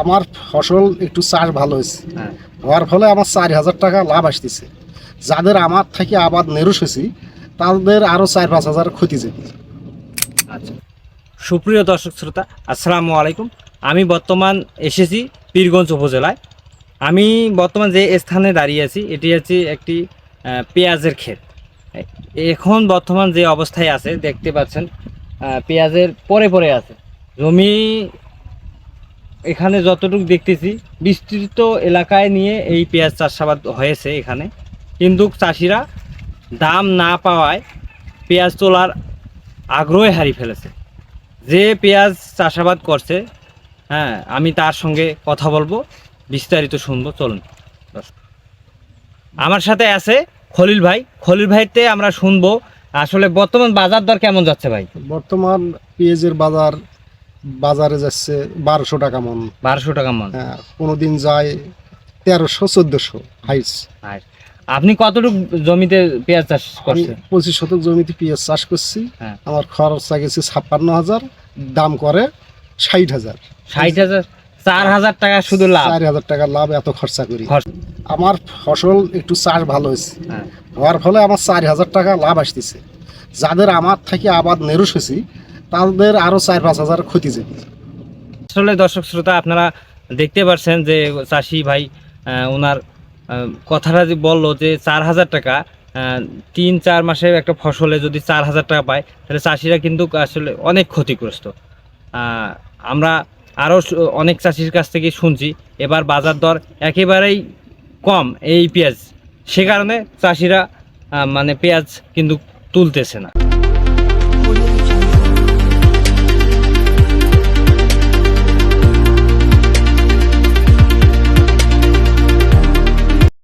আমার ফসল একটু চাষ ভালো হয়েছে। হ্যাঁ। হওয়ার ফলে আমার চার হাজার টাকা লাভ আসতেছে। যাদের আমার থেকে আবাদ নেরুস হয়েছি তাদের আরও চার পাঁচ হাজার ক্ষতি যেতে আচ্ছা। সুপ্রিয় দর্শক শ্রোতা আসসালামু আলাইকুম। আমি বর্তমান এসেছি পীরগঞ্জ উপজেলায়। আমি বর্তমান যে স্থানে দাঁড়িয়ে আছি এটি হচ্ছে একটি পেঁয়াজের ক্ষেত। এখন বর্তমান যে অবস্থায় আছে দেখতে পাচ্ছেন পেঁয়াজের পরে পরে আছে। জমি এখানে যতটুকু দেখতেছি, বিস্তৃত এলাকায় নিয়ে এই পেঁয়াজ চাষাবাদ হয়েছে এখানে। কিন্তু চাষিরা দাম না পাওয়ায় পেঁয়াজ তোলার আগ্রহে হারিয়ে ফেলেছে। যে পেঁয়াজ চাষাবাদ করছে হ্যাঁ আমি তার সঙ্গে কথা বলব, বিস্তারিত শুনব, চলুন। আমার সাথে আছে খলিল ভাই। খলিল ভাইতে আমরা শুনব, আসলে বর্তমান বাজার দর কেমন যাচ্ছে ভাই? বর্তমান পেঁয়াজের বাজার বাজারে যাচ্ছে বারোশো টাকা মন। বারোশো টাকা মন। হ্যাঁ কোনো দিন যায় তেরোশো চোদ্দশো হাইস আপনি কতটুকু জমিতে পেঁয়াজ চাষ করছেন? পঁচিশ শতক জমিতে পেঁয়াজ চাষ করছি। হ্যাঁ। আমার খরচ গেছে ছাপ্পান্ন হাজার দাম করে ষাট হাজার। ষাট হাজার চার হাজার টাকা শুধু লাভ? চার হাজার টাকা লাভ এত খরচা করি। আমার ফসল একটু চাষ ভালো হয়েছে। হ্যাঁ। হওয়ার ফলে আমার চার হাজার টাকা লাভ আসতেছে। যাদের আমার থেকে আবাদ নেরুস হয়েছি তাদের আরও চার পাঁচ হাজার ক্ষতি যেতে আসলে দর্শক শ্রোতা, আপনারা দেখতে পাচ্ছেন যে চাষি ভাই ওনার কথাটা যে বলল যে চার হাজার টাকা তিন চার মাসে একটা ফসলে যদি চার হাজার টাকা পায়, তাহলে চাষিরা কিন্তু আসলে অনেক ক্ষতিগ্রস্ত। আমরা আরও অনেক চাষির কাছ থেকে শুনছি, এবার বাজার দর একেবারেই কম এই পেঁয়াজ। সে কারণে চাষিরা মানে পেঁয়াজ কিন্তু তুলতেছে না।